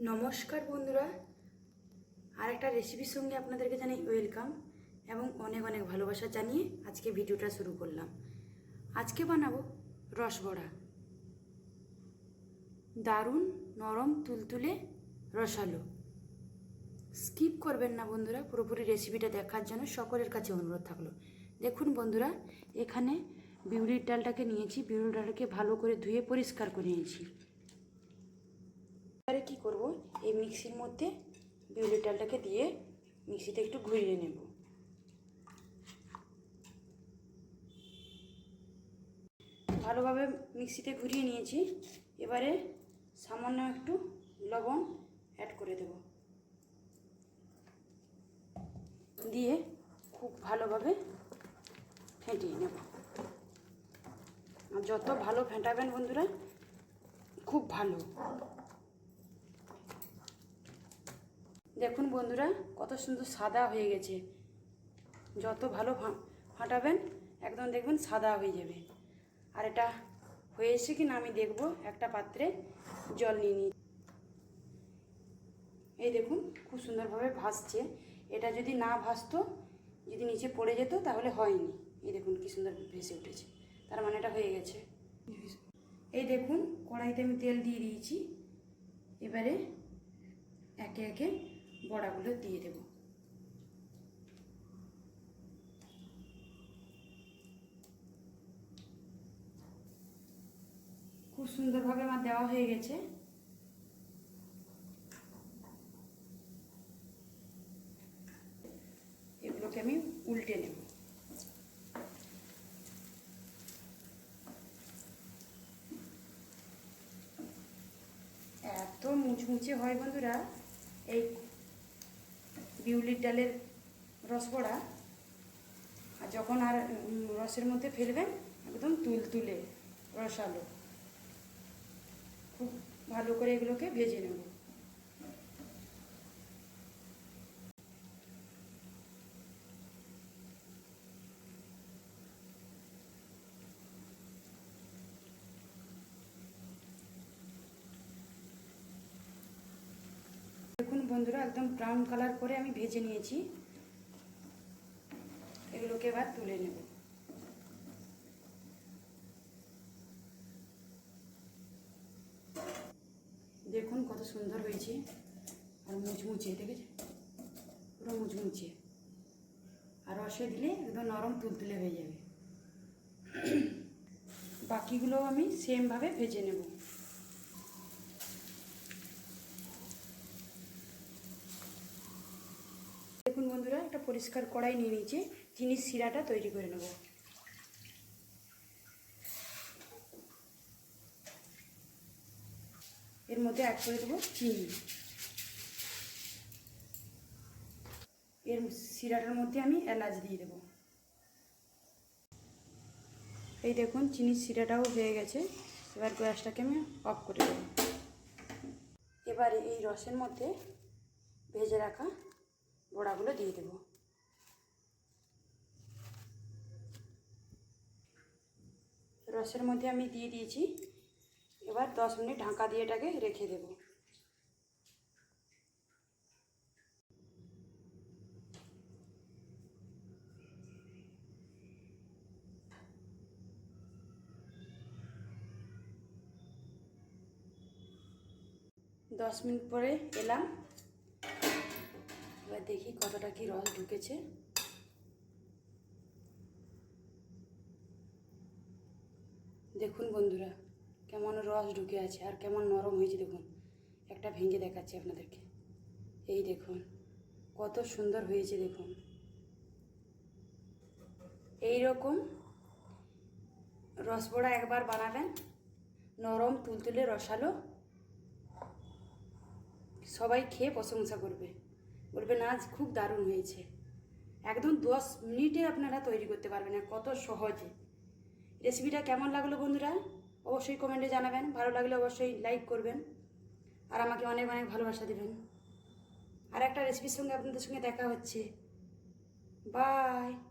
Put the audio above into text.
নমস্কার বন্ধুরা। আর একটা রেসিপির সঙ্গে আপনাদেরকে জানাই ওয়েলকাম এবং অনেক অনেক ভালোবাসা জানিয়ে আজকে ভিডিওটা শুরু করলাম। আজকে বানাবো রসবড়া। দারুণ নরম তুলতুলে রসালো। স্কিপ করবেন না বন্ধুরা, পুরোপুরি রেসিপিটা দেখার জন্য সকলের কাছে অনুরোধ থাকল। দেখুন বন্ধুরা, এখানে বিউলির ডালটাকে নিয়েছি, বিউলির ডালটাকে ভালো করে ধুয়ে পরিষ্কার করে নিয়েছি। এবারে কী করব? এই মিক্সির মধ্যে বিউলির ডালটাকে দিয়ে মিক্সিতে একটু ঘুরিয়ে নেব। ভালোভাবে মিক্সিতে ঘুরিয়ে নিয়েছি। এবারে সামান্য একটু লবণ অ্যাড করে দেব। দিয়ে খুব ভালোভাবে ফেটিয়ে নেব। যত ভালো ফেটাবেন বন্ধুরা, খুব ভালো। দেখুন বন্ধুরা, কত সুন্দর সাদা হয়ে গেছে। যত ভালো ফাটাবেন, একদম দেখবেন সাদা হয়ে যাবে। আর এটা হয়েছে কি না আমি দেখব, একটা পাত্রে জল নিয়ে নিই। এই দেখুন, খুব সুন্দরভাবে ভাসছে। এটা যদি না ভাসতো, যদি নিচে পড়ে যেত, তাহলে হয়নি। এই দেখুন, কি সুন্দর ভেসে উঠেছে। তার মানে এটা হয়ে গেছে। এই দেখুন, কড়াইতে আমি তেল দিয়ে দিয়েছি। এবারে একে একে বড়াগুলো দিয়ে দেব। খুব সুন্দরভাবে আমার দেওয়া হয়ে গেছে। এগুলোকে আমি উল্টে নেব। এত মুচমুচে হয় বন্ধুরা, এই বিউলির ডালের রস রসবড়া আর যখন আর রসের মধ্যে ফেলবেন, একদম তুল তুলতুলে রসালো। খুব ভালো করে এগুলোকে ভেজে নেব। দেখুন বন্ধুরা, একদম ব্রাউন কালার করে আমি ভেজে নিয়েছি। এগুলোকে এবার তুলে নেব। দেখুন কত সুন্দর হয়েছে। আর মুচমুচে দেখেছে পুরো মুচমুচে। আর রসে দিলে একদম নরম তুলতুলে হয়ে যাবে। বাকিগুলো আমি সেমভাবে ভেজে নেব দেখুন বন্ধুরা একটা পরিষ্কার কড়াই নিয়ে নিয়েছি চিনির শিরাটা তৈরি করে নেব। এর মধ্যে অ্যাড করে দেবো চিনি। এর শিরাটার মধ্যে আমি এলাচ দিয়ে দেবো। এই দেখুন চিনির শিরাটাও হয়ে গেছে। এবার গ্যাসটাকে আমি অফ করে দেবো। এবারে এই রসের মধ্যে ভেজে রাখা বড়াগুলো দিয়ে দেবো। রসের মধ্যে আমি দিয়ে দিয়েছি। এবার দশ মিনিট ঢাকা দিয়ে এটাকে রেখে দেব। দশ মিনিট পরে এলাম। এবার দেখি কতটা কি রস ঢুকেছে। দেখুন বন্ধুরা, কেমন রস ঢুকে আছে আর কেমন নরম হয়েছে দেখুন। একটা ভেঙে দেখাচ্ছি আপনাদেরকে। এই দেখুন, কত সুন্দর হয়েছে দেখুন। এই রকম রসবড়া একবার বানাবেন, নরম তুলতুলে রসালো, সবাই খেয়ে প্রশংসা করবে। বলবে না খুব দারুণ হয়েছে। একদম দশ মিনিটে আপনারা তৈরি করতে পারবেন কত সহজে। রেসিপিটা কেমন লাগল বন্ধুরা? অবশ্যই কমেন্টে জানাবেন। ভালো লাগলে অবশ্যই লাইক করবেন আর আমাকে অনেক অনেক ভালোবাসা দেবেন। আর একটা রেসিপির সঙ্গে আপনাদের সঙ্গে দেখা হচ্ছে। বাই।